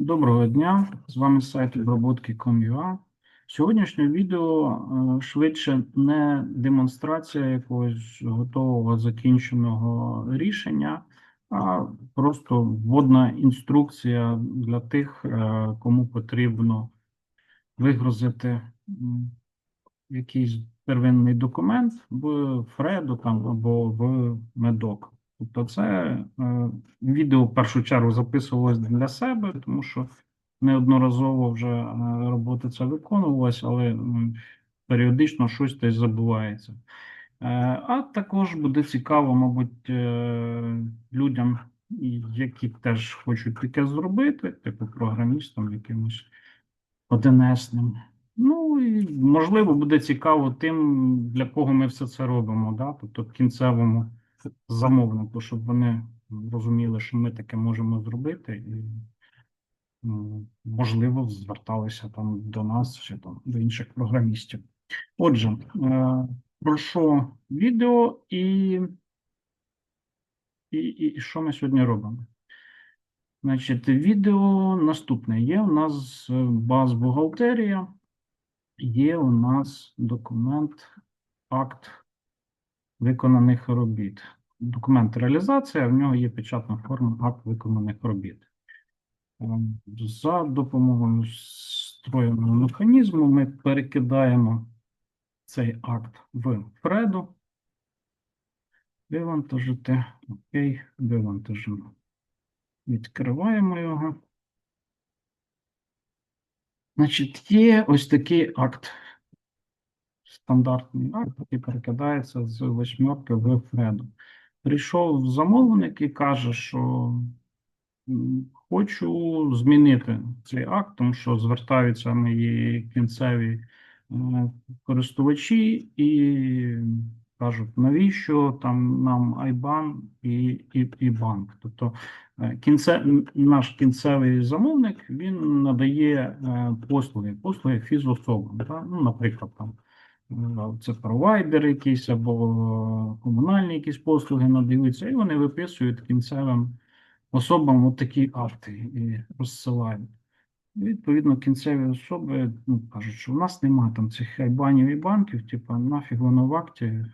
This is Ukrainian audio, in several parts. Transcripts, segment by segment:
Доброго дня, з вами сайт оброботки.com.ua. Сьогоднішнє відео е, швидше не демонстрація якогось готового закінченого рішення, а просто вводна інструкція для тих, е, кому потрібно вигрузити якийсь первинний документ в Фреду там або в Медок. Тобто, це е, відео в першу чергу записувалось для себе, тому що неодноразово вже е, робота ця виконувалась, але періодично щось десь забувається. Е, А також буде цікаво, мабуть, людям, які теж хочуть таке зробити, типу програмістам якимось одинесним. Ну і можливо буде цікаво тим, для кого ми все це робимо, да? тобто кінцевому замовнику, щоб вони розуміли, що ми таке можемо зробити, і можливо зверталися там до нас чи там до інших програмістів. Отже, е, прошу відео і, і, і, і що ми сьогодні робимо? Значить, відео наступне. Є у нас баз бухгалтерія, є у нас документ, акт виконаних робіт. Документ реалізація, в нього є печатна форма акт виконаних робіт. Ем, За допомогою встроєного механізму ми перекидаємо цей акт в Фреду. Вивантажити. Окей, вивантажимо. Відкриваємо його. Значить, є ось такий акт. Стандартний акт, який перекидається з восьмерки в Фреду. Прийшов замовник і каже, що хочу змінити цей акт, тому що звертаються мої кінцеві е, користувачі і кажуть, навіщо там нам IBAN і, і, і банк. Тобто е, кінце, наш кінцевий замовник він надає е, послуги, послуги фізособам. Ну, наприклад, там це провайдер якийсь або комунальні якісь послуги надаються, і вони виписують кінцевим особам от такі акти і розсилають. І, Відповідно, кінцеві особи ну, кажуть, що в нас немає там цих айбанів і банків, типу, нафіг воно в акті,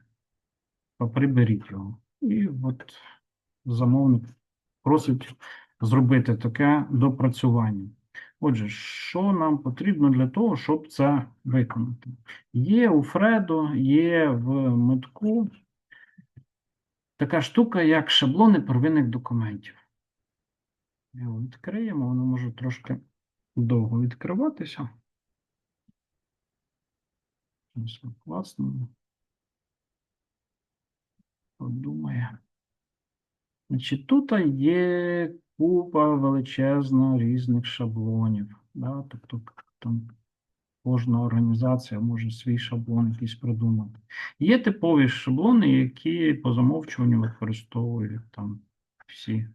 приберіть його. І от замовник просить зробити таке допрацювання. Отже, що нам потрібно для того, щоб це виконати? Є у Фреду, є в Метку така штука, як шаблони первинних документів. Його відкриємо, воно може трошки довго відкриватися. Ось класно. Подумає. Значить, тут є купа величезна різних шаблонів. Да? Тобто там кожна організація може свій шаблон якийсь придумати. Є типові шаблони, які по замовчуванню використовують там всі.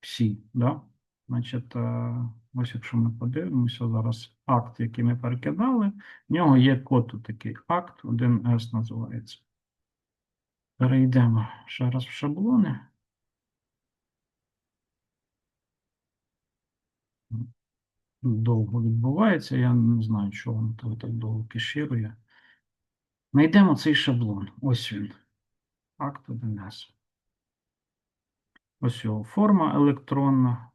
Всі, да? Значить, е, ось якщо ми подивимося зараз акт, який ми перекидали, в нього є код такий акт, 1С називається. Перейдемо ще раз в шаблони. Довго відбувається, я не знаю, чого воно так довго кеширує. Найдемо цей шаблон. Ось він. Акт 1С. Ось його форма електронна.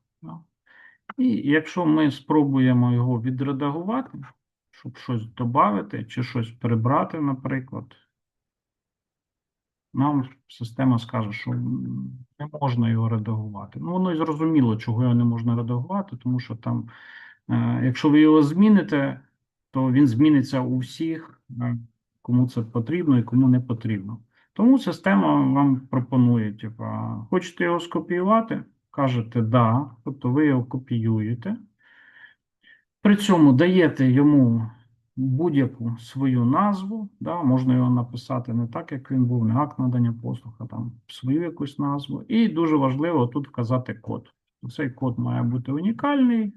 І якщо ми спробуємо його відредагувати, щоб щось додати чи щось прибрати, наприклад, нам система скаже, що не можна його редагувати. Ну, воно і зрозуміло, чого його не можна редагувати, тому що там, якщо ви його зміните, то він зміниться у всіх, е, кому це потрібно і кому не потрібно. Тому система вам пропонує, типа, хочете його скопіювати? Кажете да, тобто ви його копіюєте. При цьому даєте йому будь-яку свою назву, да, можна його написати не так, як він був, не акт надання послуг, а там свою якусь назву. І дуже важливо тут вказати код. Цей код має бути унікальний,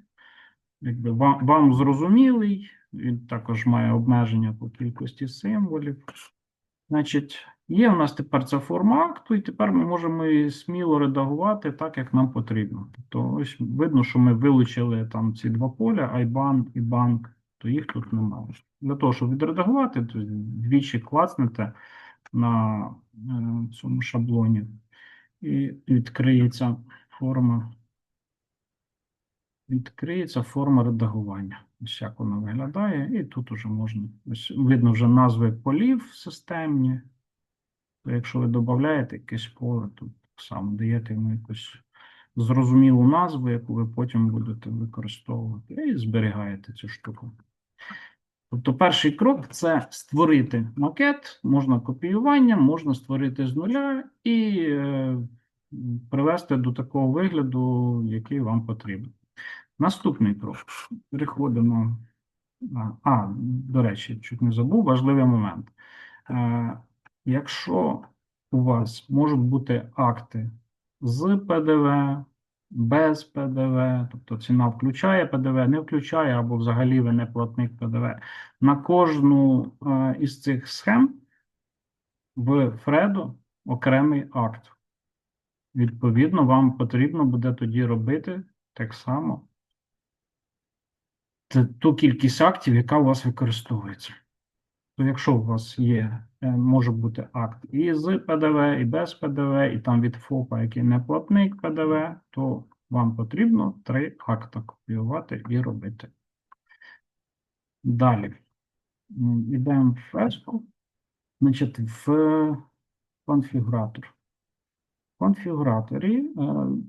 якби вам, вам зрозумілий, він також має обмеження по кількості символів. Значить, Є у нас тепер ця форма акту, і тепер ми можемо її сміло редагувати так, як нам потрібно. Тобто, ось видно, що ми вилучили там ці два поля, IBAN і банк, то їх тут немає. Для того, щоб відредагувати, то двічі клацнете на е, цьому шаблоні і відкриється форма. Відкриється форма редагування. Ось як вона виглядає, і тут уже можна. Ось видно вже назви полів системні. То якщо ви додаєте якесь поле, то так само даєте йому якусь зрозумілу назву, яку ви потім будете використовувати, і зберігаєте цю штуку. Тобто, перший крок це створити макет, можна копіювання, можна створити з нуля і е, привести до такого вигляду, який вам потрібен. Наступний крок. Переходимо. А, до речі, чуть не забув важливий момент. Е, Якщо у вас можуть бути акти з ПДВ, без ПДВ, тобто ціна включає ПДВ, не включає, або взагалі ви не платник ПДВ, на кожну е, із цих схем в Фредо окремий акт. Відповідно, вам потрібно буде тоді робити так само ту кількість актів, яка у вас використовується. То якщо у вас є, е, може бути акт і з ПДВ, і без ПДВ, і там від ФОПа, який не платник ПДВ, то вам потрібно три акта копіювати і робити. Далі. Йдемо в феску. Значить, в конфігуратор. В конфігураторі е,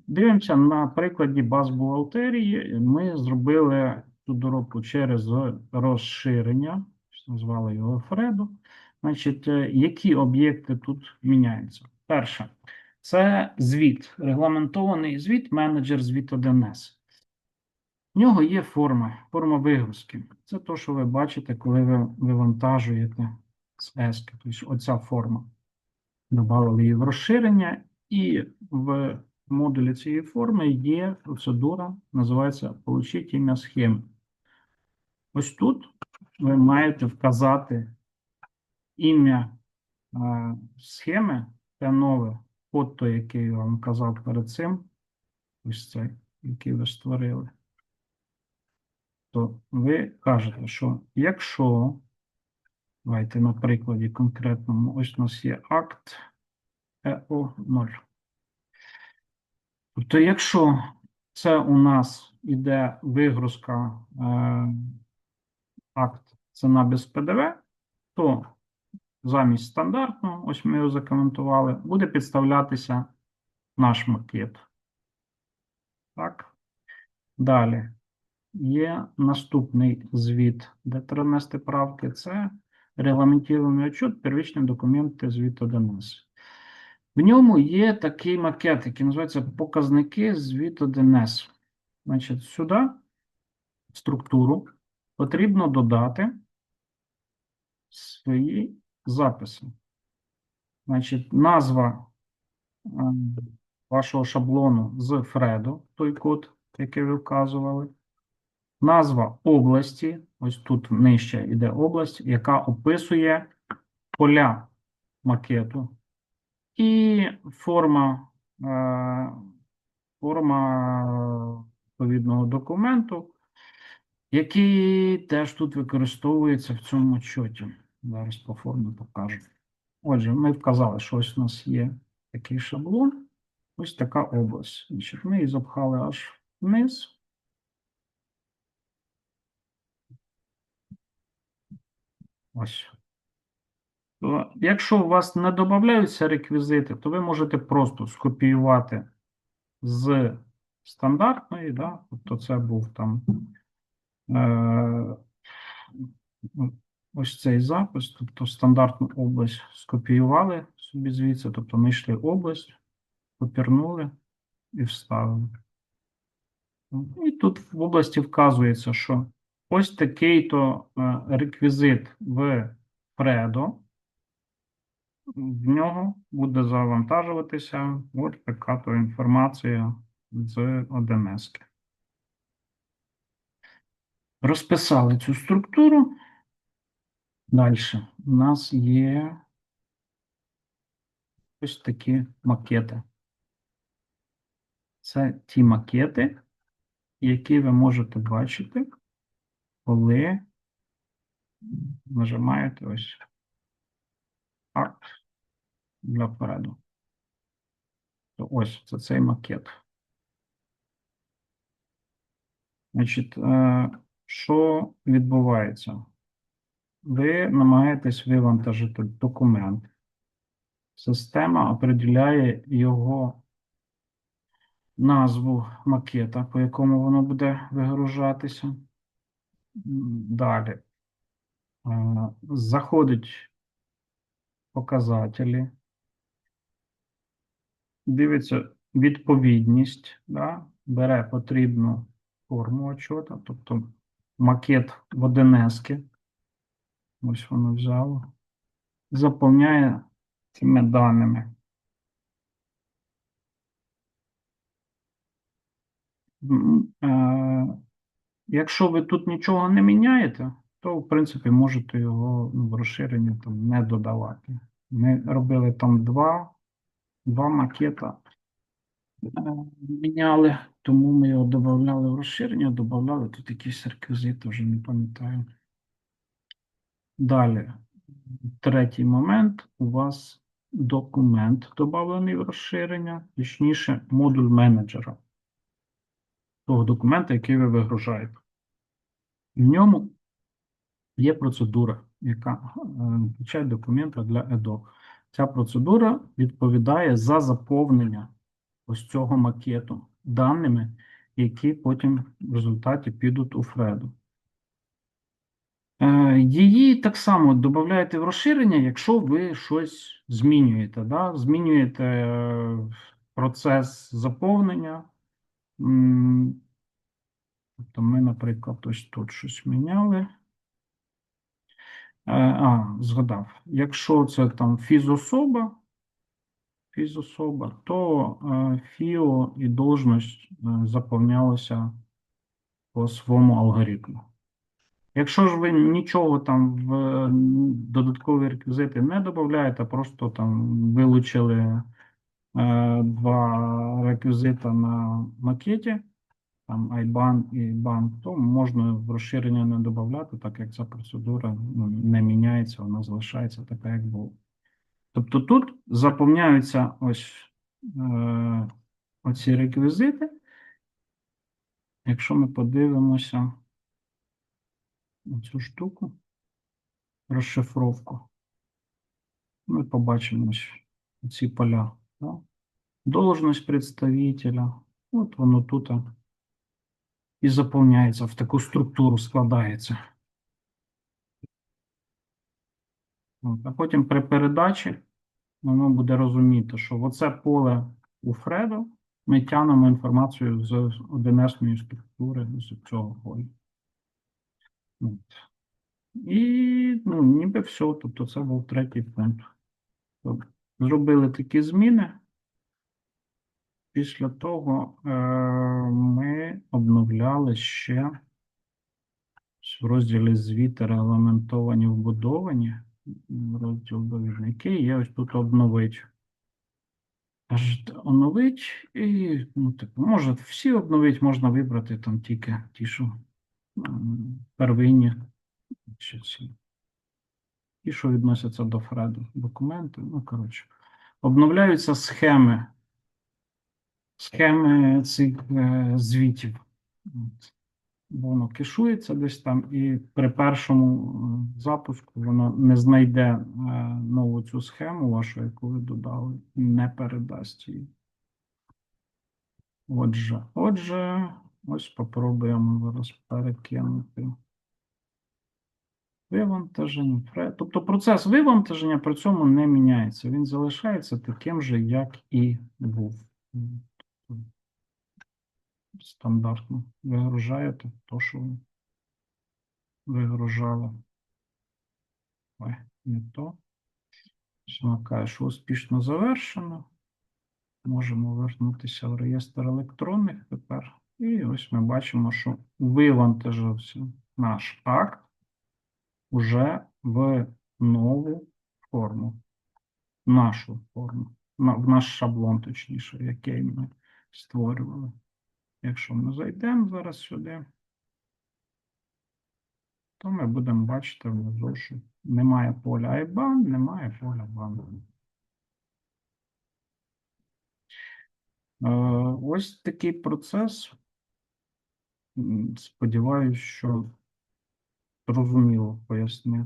дивимося на прикладі баз бухгалтерії. Ми зробили доробку через розширення, назвали його Фредо. Значить, е, які об'єкти тут міняються? Перше, це звіт, регламентований звіт, менеджер звіт 1С. В нього є форма, форма вигрузки. Це те, що ви бачите, коли ви вивантажуєте з S. Тобто оця форма. Добавили її в розширення, і в модулі цієї форми є процедура, називається Получіть ім'я схеми. Ось тут ви маєте вказати ім'я е, схеми, те нове, код той, який я вам казав перед цим, ось цей, який ви створили. То ви кажете, що якщо, давайте на прикладі конкретному, ось у нас є акт ЕО 0. Тобто, якщо це у нас іде вигрузка е, акт ціна без ПДВ, то замість стандартного, ось ми його закоментували, буде підставлятися наш макет. Так. Далі є наступний звіт, де треба внести правки. Це регламентований отчет, первичні документи звіт 1С. В ньому є такий макет, який називається показники звіт 1С. Значить, сюди структуру потрібно додати свої записи. Значить, назва е, вашого шаблону з Фредо, той код, який ви вказували. Назва області, ось тут нижче йде область, яка описує поля макету. І форма, е, форма відповідного документу, який теж тут використовується в цьому отчоті. Зараз по формі покажу. Отже, ми вказали, що ось у нас є такий шаблон, ось така область. Ми її запхали аж вниз. Ось. То, якщо у вас не додаються реквізити, то ви можете просто скопіювати з стандартної, да? тобто це був там ось цей запис, тобто стандартну область скопіювали собі звідси, тобто знайшли область, копірнули і вставили. І тут в області вказується, що ось такий-то е, реквізит в Фредо, в нього буде завантажуватися от така то інформація з ОДНС. Розписали цю структуру. Далі у нас є ось такі макети. Це ті макети, які ви можете бачити, коли нажимаєте ось акт для впереду. То ось це цей макет. Значить, е, що відбувається? Ви намагаєтесь вивантажити документ. Система определяє його назву макета, по якому воно буде вигружатися. Далі. Е, Заходить показателі. Дивиться відповідність, да? бере потрібну форму отчета, тобто макет в одинески. Ось воно взяло. Заповняє цими даними. Е, Якщо ви тут нічого не міняєте, то в принципі можете його ну, в розширення там не додавати. Ми робили там два, два макета. Е, Міняли, тому ми його додавали в розширення, додавали тут якісь реквізити, вже не пам'ятаю. Далі, третій момент. У вас документ додавлений в розширення, точніше, модуль менеджера. Того документа, який ви вигружаєте. В ньому є процедура, яка е, включає документи для ЕДО. Ця процедура відповідає за заповнення ось цього макету даними, які потім в результаті підуть у Фреду. Е, Її так само додаєте в розширення, якщо ви щось змінюєте. Да? Змінюєте е, процес заповнення. Тобто ми, наприклад, ось тут щось міняли. Е, А, згадав. Якщо це там фізособа, фізособа, то е, ФІО і должність е, заповнялися по своєму алгоритму. Якщо ж ви нічого там в е, додаткові реквізити не додаєте, просто там вилучили два реквізита на макеті, там IBAN і банк, то можна в розширення не додати, так як ця процедура ну, не міняється, вона залишається така, як була. Тобто тут заповняються ось е, оці реквізити. Якщо ми подивимося цю штуку, розшифровку, ми побачимо ці поля. Да? Должность представителя. От воно тут і заповняється, в таку структуру складається. А потім при передачі воно буде розуміти, що в оце поле у Фредо ми тягнемо інформацію з 1С структури з цього поля. От. І ну, ніби все. Тобто це був третій пункт. Тобто, зробили такі зміни. Після того е, ми обновляли ще в розділі звіти регламентовані вбудовані. Розділ довірники. Є ось тут обновить. Аж оновить і ну, типу, може всі обновити, можна вибрати там тільки ті, що первинні. Чи ці. Ті, що відносяться до Фреду. Документи. Ну, коротше. Обновляються схеми схеми цих е, звітів. Воно кешується десь там, і при першому запуску воно не знайде е, нову цю схему вашу, яку ви додали, і не передасть її. Отже, отже, ось попробуємо зараз перекинути. Вивантаження. Тобто процес вивантаження при цьому не міняється. Він залишається таким же, як і був. Стандартно. Вигружаєте то, що ви вигружали. Ой, не то. Що каже, що успішно завершено. Можемо вернутися в реєстр електронних тепер. І ось ми бачимо, що вивантажився наш акт уже в нову форму. Нашу форму. в наш шаблон, точніше, який ми створювали. Якщо ми зайдемо зараз сюди, то ми будемо бачити внизу, що немає поля IBAN, немає поля BAN. Е, Ось такий процес. Сподіваюсь, що зрозуміло пояснив,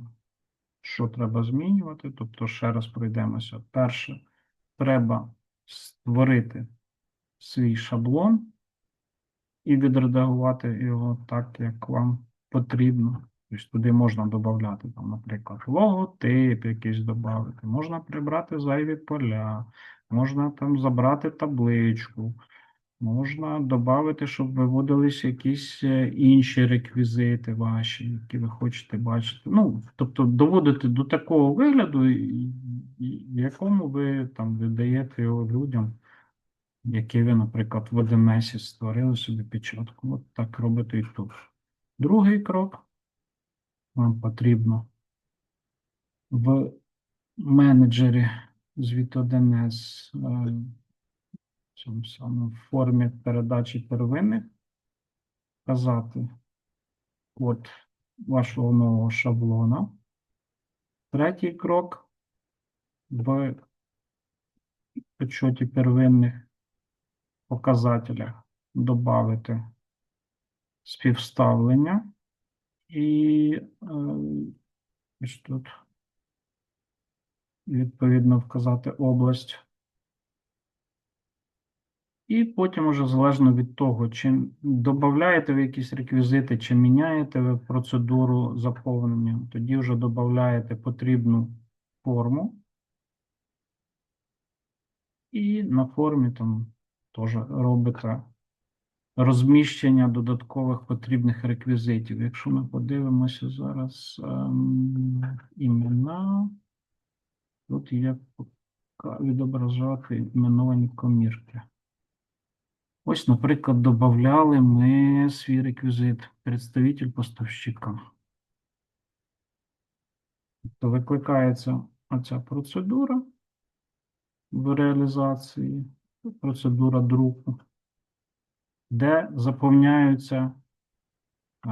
що треба змінювати. Тобто, ще раз пройдемося. Перше, треба створити свій шаблон і відредагувати його так, як вам потрібно. Тобто туди можна додати, там, наприклад, логотип якийсь додати, можна прибрати зайві поля, можна там забрати табличку, можна додати, щоб виводились якісь е, інші реквізити ваші, які ви хочете бачити. Ну, тобто доводити до такого вигляду, якому ви там віддаєте його людям який ви, наприклад, в 1С створили собі печатку. От так робите і тут. Другий крок. Вам потрібно в менеджері звіт 1С е, в формі передачі первинних вказати код вашого нового шаблона. Третій крок в підсчеті первинних показателях додати співставлення і е, тут відповідно вказати область. І потім уже залежно від того, чи додаєте ви якісь реквізити, чи міняєте ви процедуру заповнення, тоді вже додаєте потрібну форму. І на формі там теж робите розміщення додаткових потрібних реквізитів. Якщо ми подивимося зараз ем, імена, тут є відображати іменовані комірки. Ось, наприклад, додавали ми свій реквізит представитель поставщика. То викликається оця процедура в реалізації, процедура друку, де заповняються е,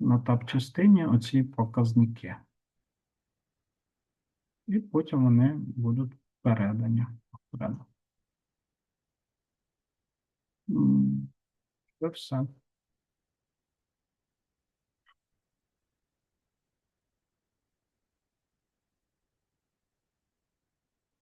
на таб-частині оці показники. І потім вони будуть передані. Це все.